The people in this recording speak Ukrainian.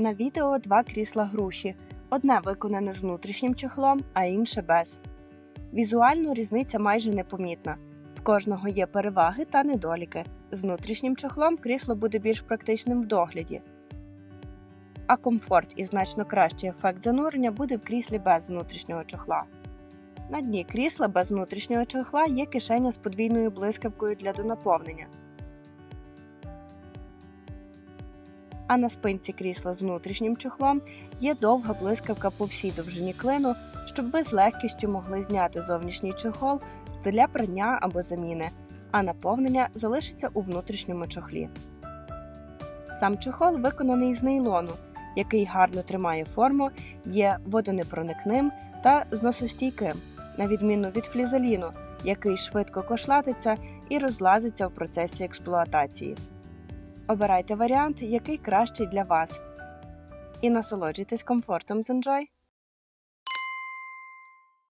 На відео два крісла груші. Одне виконане з внутрішнім чохлом, а інше без. Візуально різниця майже непомітна. В кожного є переваги та недоліки. З внутрішнім чохлом крісло буде більш практичним в догляді. А комфорт і значно кращий ефект занурення буде в кріслі без внутрішнього чохла. На дні крісла без внутрішнього чохла є кишеня з подвійною блискавкою для донаповнення. А на спинці крісла з внутрішнім чохлом є довга блискавка по всій довжині клину, щоб ви з легкістю могли зняти зовнішній чохол для прання або заміни, а наповнення залишиться у внутрішньому чохлі. Сам чохол виконаний з нейлону, який гарно тримає форму, є водонепроникним та зносостійким, на відміну від флізеліну, який швидко кошлатиться і розлазиться в процесі експлуатації. Обирайте варіант, який кращий для вас. І насолоджуйтесь комфортом з Enjoy.